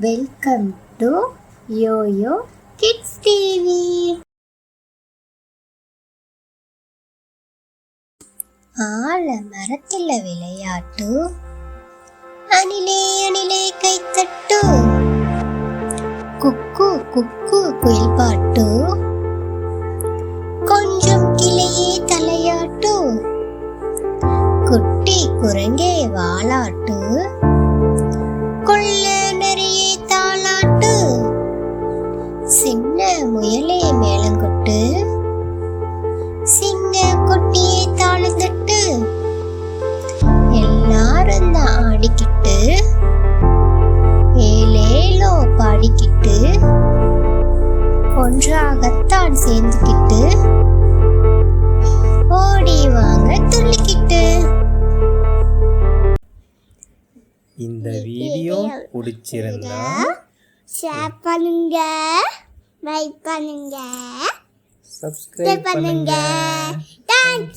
Welcome to yoyo kids TV ஆழ மரத்தில் விளையாட்டு. அணிலே அணிலே கைத்தட்டு. குக்கு குக்கு குயில் பாட்டு கொஞ்சம் கிளையே தலையாட்டு. குட்டி குரங்கே வாலாட்டு. சின்ன முயலே மேளங்கொட்டு சிங்க குட்டியே தாளத்தட்டு எல்லாரும் தான் ஆடிக்கிட்டு ஏலேலோ பாடிக்கிட்டு ஒன்றாகத்தான் சேர்ந்துக்கிட்டு ஓடி வாங்க துள்ளிக்கிட்டு இந்த வீடியோ பிடிச்சிருந்தா ஷேர் பண்ணுங்க லைக் பண்ணுங்க சப்ஸ்கிரைப் பண்ணுங்க. தேங்க்